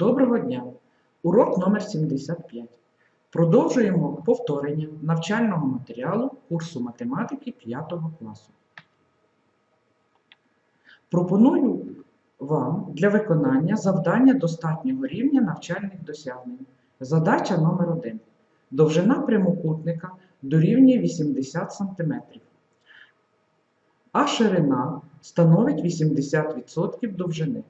Доброго дня! Урок номер 75. Продовжуємо повторення навчального матеріалу курсу математики 5 класу. Пропоную вам для виконання завдання достатнього рівня навчальних досягнень. Задача номер 1. Довжина прямокутника дорівнює 80 см, а ширина становить 80% довжини.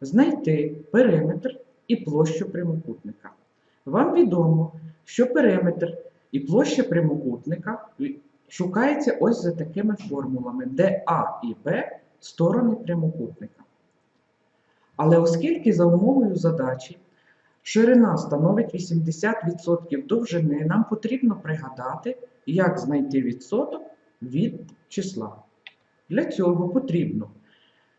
Знайти периметр і площу прямокутника. Вам відомо, що периметр і площа прямокутника шукається ось за такими формулами, де А і Б сторони прямокутника. Але оскільки за умовою задачі ширина становить 80% довжини, нам потрібно пригадати, як знайти відсоток від числа. Для цього потрібно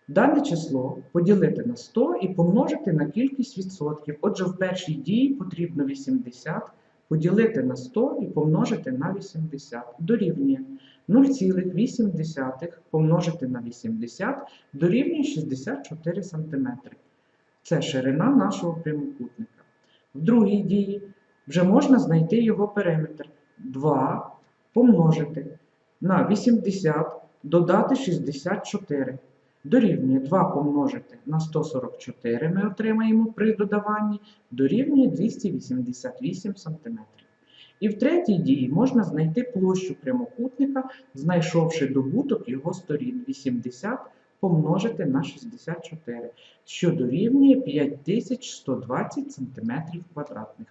Дане число поділити на 100 і помножити на кількість відсотків. Отже, в першій дії потрібно 80 поділити на 100 і помножити на 80. Дорівнює 0,8 помножити на 80 дорівнює 64 см. Це ширина нашого прямокутника. В другій дії вже можна знайти його периметр. 2 помножити на 80, додати 64 дорівнює 2 помножити на 144 ми отримаємо при додаванні, дорівнює 288 см. І в третій дії можна знайти площу прямокутника, знайшовши добуток його сторін 80 помножити на 64, що дорівнює 5120 см квадратних.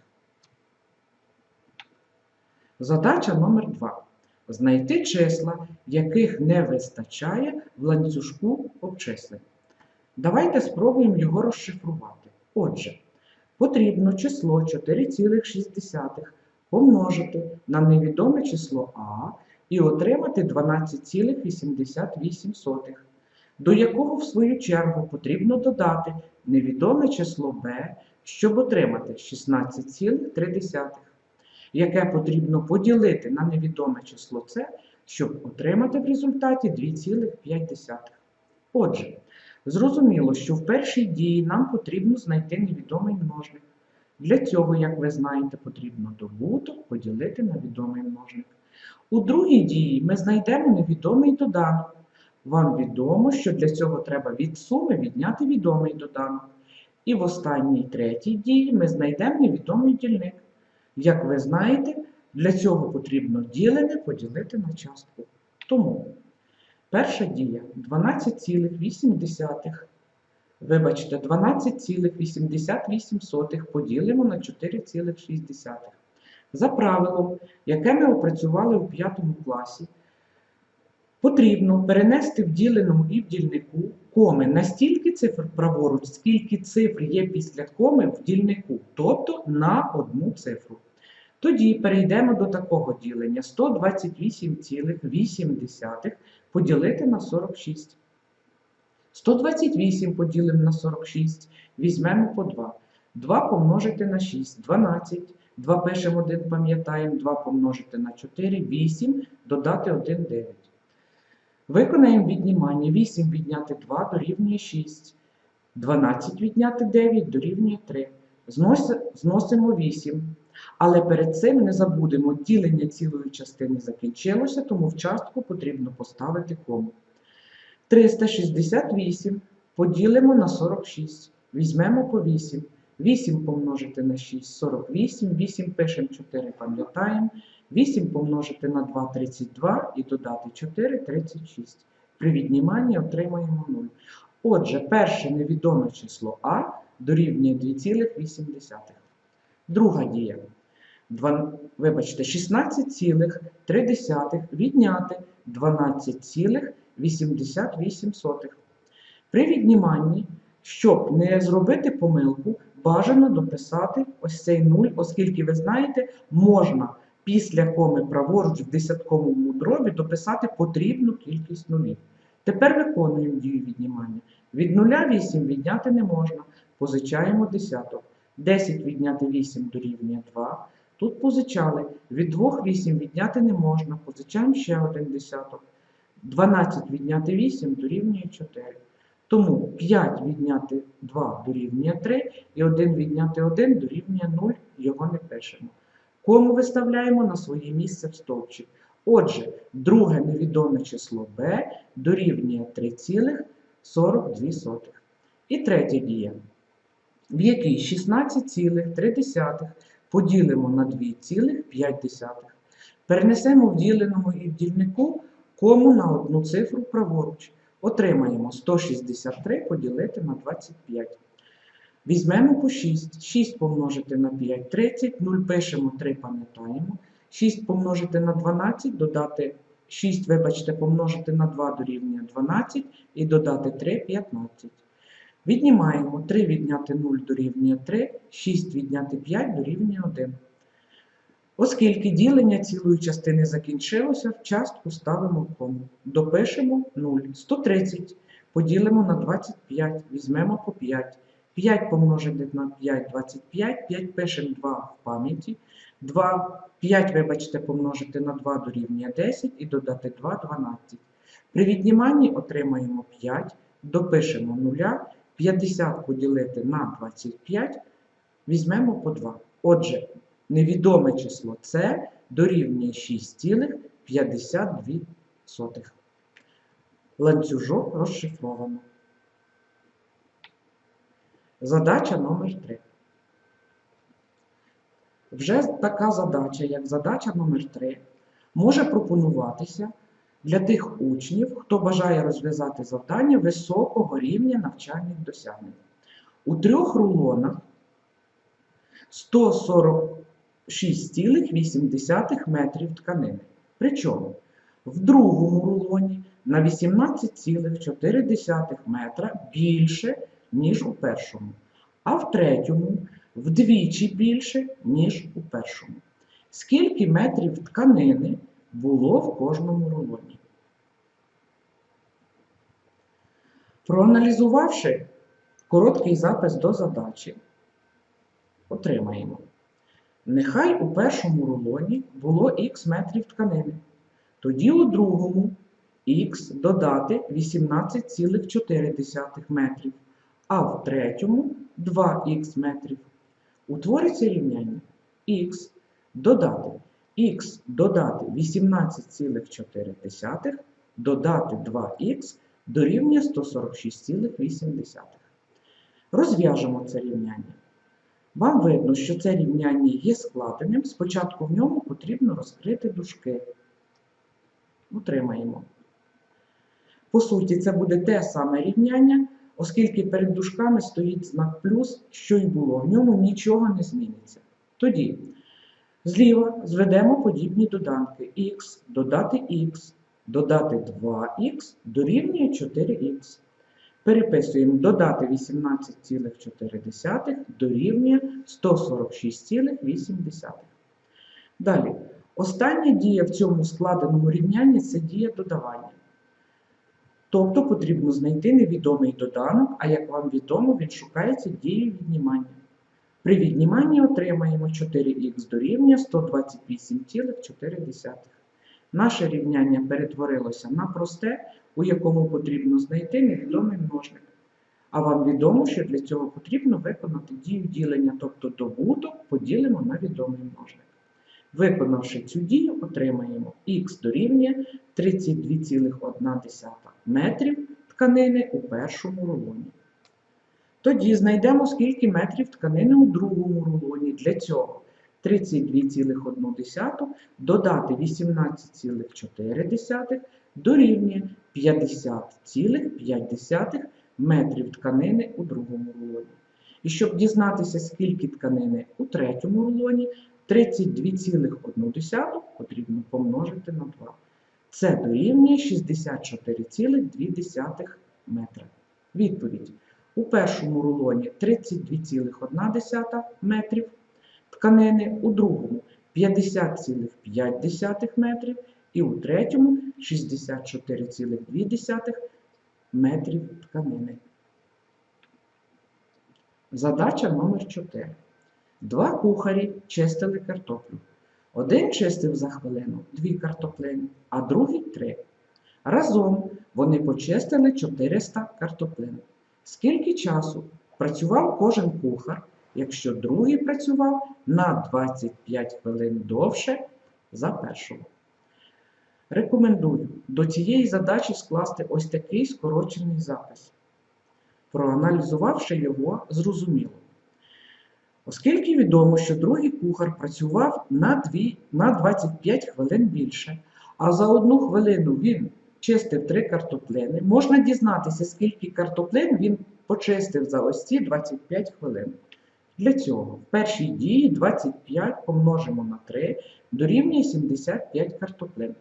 Задача номер 2 Знайти числа, яких не вистачає в ланцюжку обчислень. Давайте спробуємо його розшифрувати. Отже, потрібно число 4,6 помножити на невідоме число А і отримати 12,88, до якого, в свою чергу, потрібно додати невідоме число Б, щоб отримати 16,3 яке потрібно поділити на невідоме число С, щоб отримати в результаті 2,5. Отже, зрозуміло, що в першій дії нам потрібно знайти невідомий множник. Для цього, як ви знаєте, потрібно добуток поділити на відомий множник. У другій дії ми знайдемо невідомий доданок. Вам відомо, що для цього треба від суми відняти відомий доданок. І в останній третій дії ми знайдемо невідомий дільник. Як ви знаєте, для цього потрібно ділене поділити на частку. Тому перша дія 12,8. Вибачте, 12,88 поділимо на 4,6. За правилом, яке ми опрацювали у 5 класі, потрібно перенести в діленому і в дільнику коми на стільки цифр праворуч, скільки цифр є після коми в дільнику, тобто на одну цифру. Тоді перейдемо до такого ділення 128,8 поділити на 46. 128 поділимо на 46, візьмемо по 2. 2 помножити на 6, 12. 2 пишемо 1, пам'ятаємо, 2 помножити на 4, 8, додати 1, 9. Виконаємо віднімання. 8 відняти 2 дорівнює 6. 12 відняти 9 дорівнює 3. Зносимо 8. Але перед цим не забудемо, ділення цілої частини закінчилося, тому в частку потрібно поставити кому. 368 поділимо на 46. Візьмемо по 8. 8 помножити на 6 48, 8 пишемо 4, пам'ятаємо. 8 помножити на 2 32 і додати 4 36. При відніманні отримаємо 0. Отже, перше невідоме число А дорівнює 2,8. Друга дія. 2, вибачте, 16,3 відняти 12,88. При відніманні, щоб не зробити помилку, бажано дописати ось цей 0, оскільки, ви знаєте, можна після коми праворуч в десятковому дробі дописати потрібну кількість нулів. Тепер виконуємо дію віднімання. Від 0 8 відняти не можна. Позичаємо десяток. 10 відняти 8 дорівнює 2. Тут позичали. Від 2 8 відняти не можна. Позичаємо ще один десяток. 12 відняти 8 дорівнює 4. Тому 5 відняти 2 дорівнює 3 і 1 відняти 1 дорівнює 0, його не пишемо. Кому виставляємо на своє місце в стовпчик. Отже, друге невідоме число b дорівнює 3,42. І третя дія, в якій 16,3 поділимо на 2,5. Перенесемо в діленому і в дільнику кому на одну цифру праворуч. Отримаємо 163 поділити на 25. Візьмемо по 6. 6 помножити на 5 30, 0 пишемо, 3 пам'ятаємо. 6 помножити на 12, додати 6, вибачте, помножити на 2 дорівнює 12 і додати 3 15. Віднімаємо 3 відняти 0 дорівнює 3, 6 відняти 5 дорівнює 1. Оскільки ділення цілої частини закінчилося, в частку ставимо кому. Допишемо 0. 130 поділимо на 25, візьмемо по 5. 5 помножити на 5 25, 5 пишемо 2 в пам'яті. 2, 5, вибачте, помножити на 2 дорівнює 10 і додати 2 12. При відніманні отримаємо 5, допишемо 0, 50 поділити на 25, візьмемо по 2. Отже, невідоме число С дорівнює 6,52. Ланцюжок розшифровано. Задача номер 3. Вже така задача, як задача номер 3, може пропонуватися для тих учнів, хто бажає розв'язати завдання високого рівня навчальних досягнень. У трьох рулонах 146,8 метрів тканини. Причому в другому рулоні на 18,4 метра більше, ніж у першому, а в третьому вдвічі більше, ніж у першому. Скільки метрів тканини було в кожному рулоні? Проаналізувавши короткий запис до задачі, отримаємо. Нехай у першому рулоні було х метрів тканини. Тоді у другому х додати 18,4 метрів, а в третьому 2х метрів. Утвориться рівняння х додати х додати 18,4 додати 2х дорівнює 146,8. Розв'яжемо це рівняння. Вам видно, що це рівняння є складеним. Спочатку в ньому потрібно розкрити дужки. Утримаємо. По суті, це буде те саме рівняння, оскільки перед дужками стоїть знак плюс, що й було. В ньому нічого не зміниться. Тоді зліва зведемо подібні доданки х, додати х, додати 2х дорівнює 4х. Переписуємо додати 18,4 дорівнює 146,8. Далі, остання дія в цьому складеному рівнянні це дія додавання. Тобто потрібно знайти невідомий доданок, а як вам відомо, він шукається дією віднімання. При відніманні отримаємо 4х дорівнює 128,4. Наше рівняння перетворилося на просте, у якому потрібно знайти невідомий множник. А вам відомо, що для цього потрібно виконати дію ділення, тобто добуток поділимо на відомий множник. Виконавши цю дію, отримаємо х дорівнює 32,1 метрів тканини у першому рулоні. Тоді знайдемо, скільки метрів тканини у другому рулоні. Для цього 32,1 додати 18,4 дорівнює 50,5 метрів тканини у другому рулоні. І щоб дізнатися, скільки тканини у третьому рулоні, 32,1 потрібно помножити на 2. Це дорівнює 64,2 метра. Відповідь. У першому рулоні 32,1 метрів тканини, у другому 50,5 метрів і у третьому 64,2 метрів тканини. Задача номер 4. Два кухарі чистили картоплю. Один чистив за хвилину дві картоплини, а другий три. Разом Вони почистили 400 картоплин. Скільки часу працював кожен кухар, якщо другий працював на 25 хвилин довше за першого? Рекомендую до цієї задачі скласти ось такий скорочений запис. Проаналізувавши його, зрозуміло. Оскільки відомо, що другий кухар працював на, 2, на 25 хвилин більше, а за одну хвилину він чистив 3 картоплини, можна дізнатися, скільки картоплин він почистив за ось ці 25 хвилин. Для цього в першій дії 25 помножимо на 3 дорівнює 75 картоплин.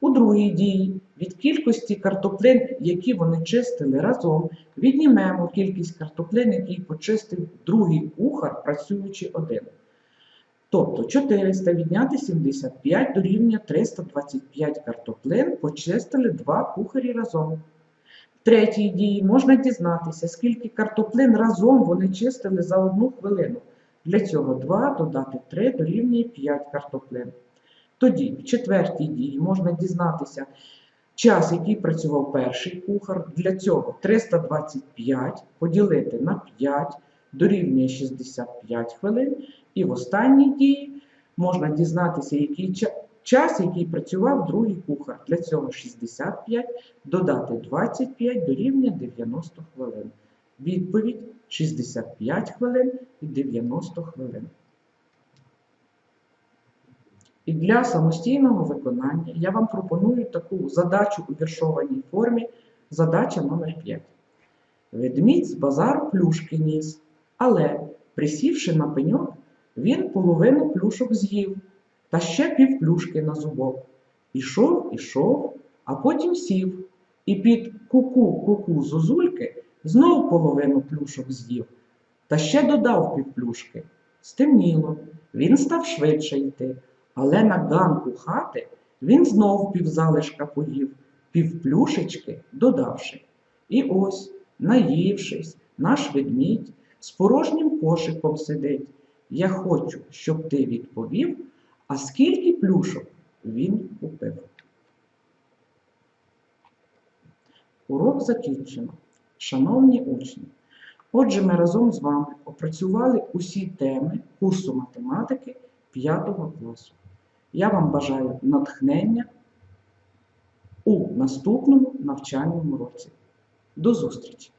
У другій дії від кількості картоплин, які вони чистили разом, віднімемо кількість картоплин, які почистив другий кухар, працюючи один. Тобто 400 відняти 75 дорівнює 325 картоплин почистили два кухарі разом. В третій дії можна дізнатися, скільки картоплин разом вони чистили за одну хвилину. Для цього 2 додати 3 дорівнює 5 картоплин. Тоді, в четвертій дії можна дізнатися час, який працював перший кухар. Для цього 325 поділити на 5 дорівнює 65 хвилин. І в останній дії можна дізнатися, який час, який працював другий кухар. Для цього 65 додати 25 дорівнює 90 хвилин. Відповідь 65 хвилин і 90 хвилин. І для самостійного виконання я вам пропоную таку задачу у віршованій формі. Задача номер 5. Ведмідь з базару плюшки ніс, але, присівши на пеньок, він половину плюшок з'їв, та ще півплюшки на зубок. Ішов, ішов, а потім сів, і під ку-ку-ку-ку зозульки знов половину плюшок з'їв, та ще додав півплюшки. Стемніло, він став швидше йти, але на ганку хати він знов півзалишка поїв, півплюшечки додавши. І ось, наївшись, наш ведмідь з порожнім кошиком сидить. Я хочу, щоб ти відповів, а скільки плюшок він купив. Урок закінчено. Шановні учні, отже, ми разом з вами опрацювали усі теми курсу математики 5 класу. Я вам бажаю натхнення у наступному навчальному році. До зустрічі!